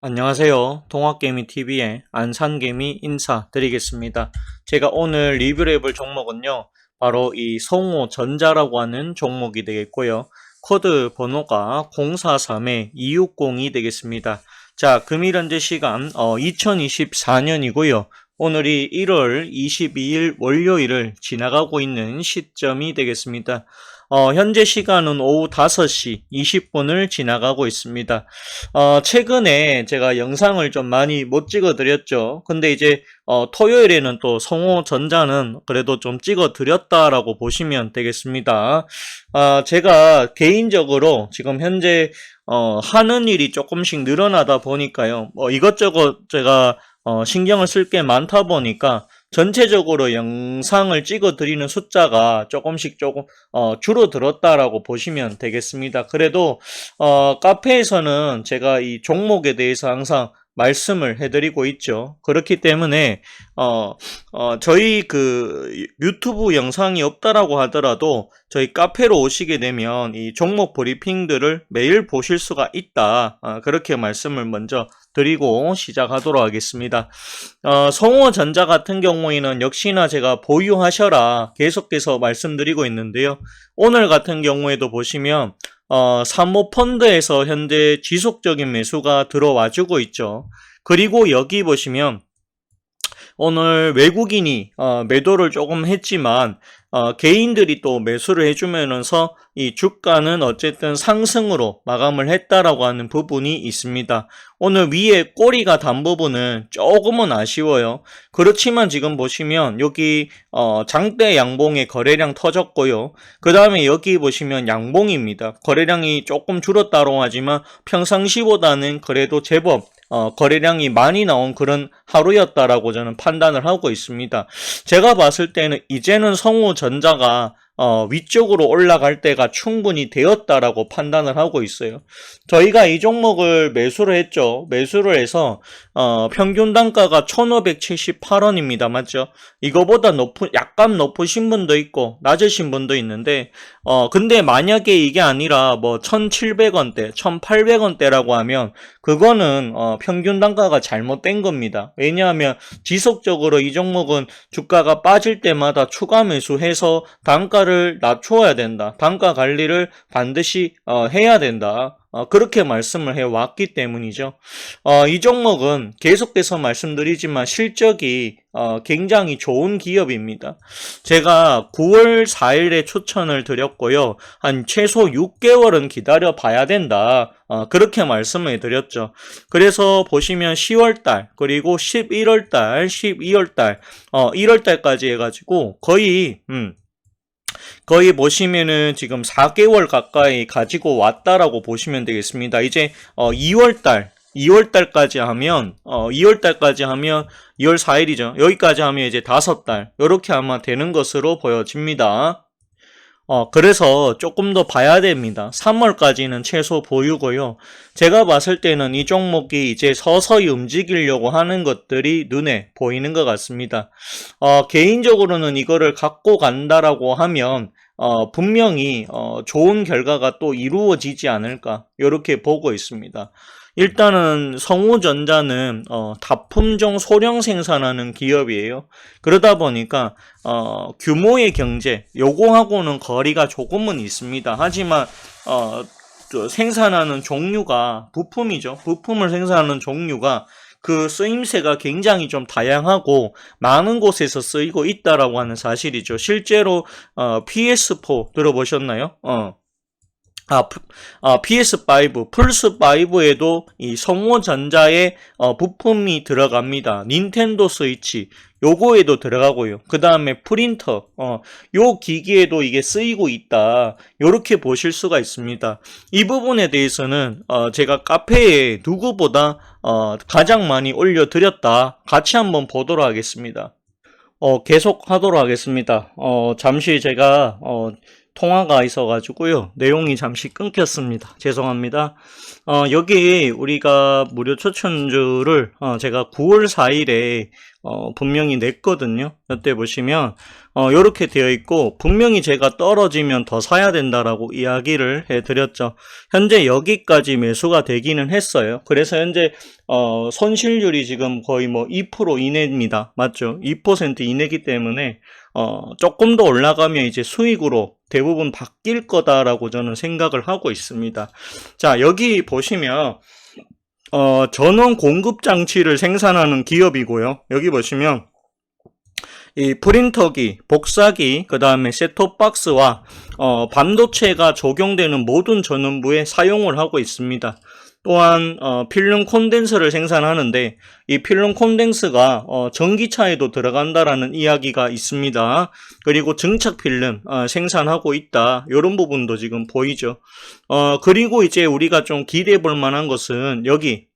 안녕하세요. 동학개미TV의 안산개미 인사드리겠습니다. 제가 오늘 리뷰를 해볼 종목은요. 바로 이 성호전자라고 하는 종목이 되겠고요. 코드 번호가 043-2602 되겠습니다. 자, 금일 현재 시간 어, 2024년이고요. 오늘이 1월 22일 월요일을 지나가고 있는 시점이 되겠습니다. 어, 현재 시간은 오후 5시 20분을 지나가고 있습니다. 어, 최근에 제가 영상을 좀 많이 못 찍어 드렸죠. 근데 이제 어, 토요일에는 또 성호 전자는 그래도 좀 찍어 드렸다라고 보시면 되겠습니다. 아, 제가 개인적으로 지금 현재 어, 하는 일이 조금씩 늘어나다 보니까요. 뭐 이것저것 제가 어, 신경을 쓸 게 많다 보니까 전체적으로 영상을 찍어 드리는 숫자가 조금씩 조금 어, 줄어들었다라고 보시면 되겠습니다. 그래도 어, 카페에서는 제가 이 종목에 대해서 항상 말씀을 해드리고 있죠. 그렇기 때문에 어, 어, 저희 그 유튜브 영상이 없다라고 하더라도 저희 카페로 오시게 되면 이 종목 브리핑들을 매일 보실 수가 있다. 어, 그렇게 말씀을 먼저 드리고 시작하도록 하겠습니다. 어, 성호전자 같은 경우에는 역시나 제가 보유하셔라 계속해서 말씀드리고 있는데요. 오늘 같은 경우에도 보시면 어, 사모펀드에서 현재 지속적인 매수가 들어와주고 있죠. 그리고 여기 보시면 오늘 외국인이 어, 매도를 조금 했지만 어, 개인들이 또 매수를 해주면서 이 주가는 어쨌든 상승으로 마감을 했다라고 하는 부분이 있습니다. 오늘 위에 꼬리가 단 부분은 조금은 아쉬워요. 그렇지만 지금 보시면 여기 어, 장대 양봉의 거래량 터졌고요. 그 다음에 여기 보시면 양봉입니다. 거래량이 조금 줄었다고 하지만 평상시보다는 그래도 제법 어, 거래량이 많이 나온 그런 하루였다라고 저는 판단을 하고 있습니다. 제가 봤을 때는 이제는 성우전자가 어, 위쪽으로 올라갈 때가 충분히 되었다라고 판단을 하고 있어요. 저희가 이 종목을 매수를 했죠. 매수를 해서 어, 평균 단가가 1,578원입니다. 맞죠? 이거보다 높은 약간 높으신 분도 있고 낮으신 분도 있는데 어, 근데 만약에 이게 아니라 뭐 1,700원대, 1,800원대라고 하면 그거는 어, 평균 단가가 잘못된 겁니다. 왜냐하면 지속적으로 이 종목은 주가가 빠질 때마다 추가 매수해서 단가를 낮춰야 된다. 단가 관리를 반드시 어, 해야 된다. 어, 그렇게 말씀을 해왔기 때문이죠. 어, 이 종목은 계속해서 말씀드리지만 실적이 어, 굉장히 좋은 기업입니다. 제가 9월 4일에 추천을 드렸고요. 한 최소 6개월은 기다려 봐야 된다. 어, 그렇게 말씀을 드렸죠. 그래서 보시면 10월달, 그리고 11월달, 12월달, 어, 1월달까지 해가지고 거의, 음, 거의 보시면은 지금 4개월 가까이 가지고 왔다라고 보시면 되겠습니다. 이제 어 2월 달 2월 달까지 하면 어 2월 달까지 하면 2월 4일이죠. 여기까지 하면 이제 5달 이렇게 아마 되는 것으로 보여집니다. 어, 그래서 조금 더 봐야 됩니다. 3월까지는 최소 보유고요. 제가 봤을 때는 이 종목이 이제 서서히 움직이려고 하는 것들이 눈에 보이는 것 같습니다. 어, 개인적으로는 이거를 갖고 간다라고 하면 어, 분명히 어, 좋은 결과가 또 이루어지지 않을까 이렇게 보고 있습니다. 일단은 성우전자는 어, 다품종 소량 생산하는 기업이에요. 그러다 보니까 어, 규모의 경제 요거하고는 거리가 조금은 있습니다. 하지만 어, 생산하는 종류가 부품이죠. 부품을 생산하는 종류가 그 쓰임새가 굉장히 좀 다양하고 많은 곳에서 쓰이고 있다라고 하는 사실이죠. 실제로 어, PS4 들어보셨나요? 어. 아, 아, PS5, 플스5에도 이 성호전자의 어, 부품이 들어갑니다. 닌텐도 스위치, 요거에도 들어가고요. 그 다음에 프린터, 어, 요 기기에도 이게 쓰이고 있다. 요렇게 보실 수가 있습니다. 이 부분에 대해서는, 어, 제가 카페에 누구보다, 어, 가장 많이 올려드렸다. 같이 한번 보도록 하겠습니다. 어, 계속 하도록 하겠습니다. 어, 잠시 제가, 어, 통화가 있어가지고요. 내용이 잠시 끊겼습니다. 죄송합니다. 어, 여기 우리가 무료 추천주를 어, 제가 9월 4일에 어, 분명히 냈거든요. 이때 보시면 어, 이렇게 되어 있고 분명히 제가 떨어지면 더 사야 된다라고 이야기를 해드렸죠. 현재 여기까지 매수가 되기는 했어요. 그래서 현재 어, 손실률이 지금 거의 뭐 2% 이내입니다. 맞죠? 2% 이내기 때문에 어, 조금 더 올라가면 이제 수익으로 대부분 바뀔 거다라고 저는 생각을 하고 있습니다. 자, 여기 보시면 어, 전원 공급 장치를 생산하는 기업이고요. 여기 보시면 이 프린터기, 복사기, 그 다음에 셋톱박스와 어, 반도체가 적용되는 모든 전원부에 사용을 하고 있습니다. 또한 어, 필름 콘덴서를 생산하는데 이 필름 콘덴서가 어, 전기차에도 들어간다라는 이야기가 있습니다. 그리고 증착 필름 어, 생산하고 있다. 이런 부분도 지금 보이죠. 어, 그리고 이제 우리가 좀 기대해 볼 만한 것은 여기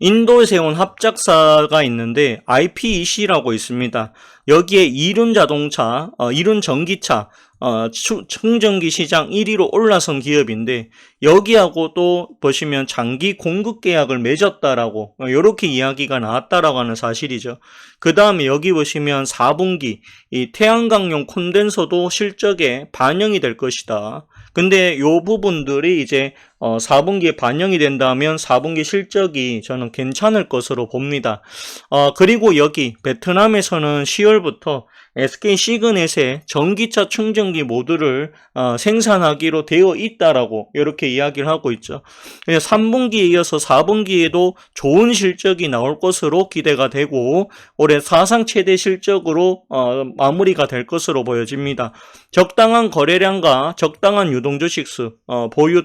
인도에서 온 합작사가 있는데 IPEC라고 있습니다. 여기에 이륜 자동차, 어, 이륜 전기차, 어, 추- 충전기 시장 1위로 올라선 기업인데 여기하고 또 보시면 장기 공급 계약을 맺었다라고 이렇게 이야기가 나왔다라고 하는 사실이죠. 그 다음에 여기 보시면 4분기 이 태양광용 콘덴서도 실적에 반영이 될 것이다. 근데 요 부분들이 이제 어, 4분기에 반영이 된다면 4분기 실적이 저는 괜찮을 것으로 봅니다. 어, 그리고 여기 베트남에서는 10월부터 SK 시그넷의 전기차 충전기 모듈을 어, 생산하기로 되어 있다라고 이렇게 이야기를 하고 있죠. 그래서 3분기에 이어서 4분기에도 좋은 실적이 나올 것으로 기대가 되고 올해 사상 최대 실적으로 어, 마무리가 될 것으로 보여집니다. 적당한 거래량과 적당한 유동 주식수 어, 보유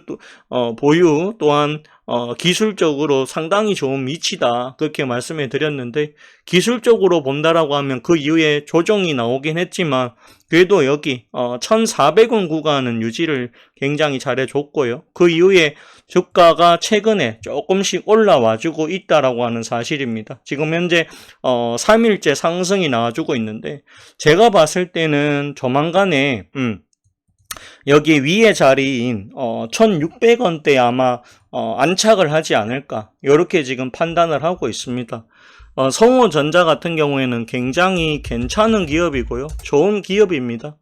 어, 보유 또한 어, 기술적으로 상당히 좋은 위치다 그렇게 말씀해 드렸는데 기술적으로 본다라고 하면 그 이후에 조정이 나오긴 했지만 그래도 여기 어, 1,400원 구간은 유지를 굉장히 잘해줬고요. 그 이후에 주가가 최근에 조금씩 올라와주고 있다라고 하는 사실입니다. 지금 현재 어, 3일째 상승이 나와주고 있는데 제가 봤을 때는 조만간에 음, 여기 위에 자리인 어, 1,600원대 아마 어, 안착을 하지 않을까 이렇게 지금 판단을 하고 있습니다. 어, 성호전자 같은 경우에는 굉장히 괜찮은 기업이고요. 좋은 기업입니다.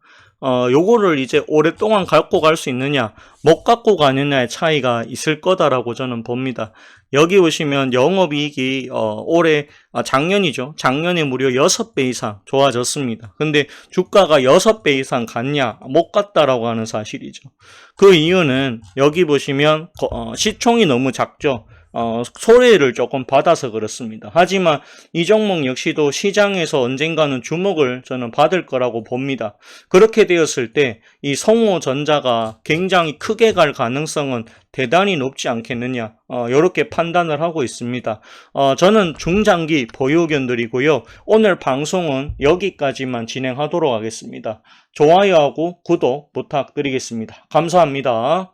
어, 요거를 이제 오랫동안 갖고 갈 수 있느냐, 못 갖고 가느냐의 차이가 있을 거다라고 저는 봅니다. 여기 보시면 영업이익이 어, 올해 아, 작년이죠. 작년에 무려 6배 이상 좋아졌습니다. 근데 주가가 6배 이상 갔냐? 못 갔다라고 하는 사실이죠. 그 이유는 여기 보시면 거- 어, 시총이 너무 작죠. 어, 소외를 조금 받아서 그렇습니다. 하지만 이 종목 역시도 시장에서 언젠가는 주목을 저는 받을 거라고 봅니다. 그렇게 되었을 때 이 성호전자가 굉장히 크게 갈 가능성은 대단히 높지 않겠느냐 어, 이렇게 판단을 하고 있습니다. 어, 저는 중장기 보유 의견들이고요. 오늘 방송은 여기까지만 진행하도록 하겠습니다. 좋아요하고 구독 부탁드리겠습니다. 감사합니다.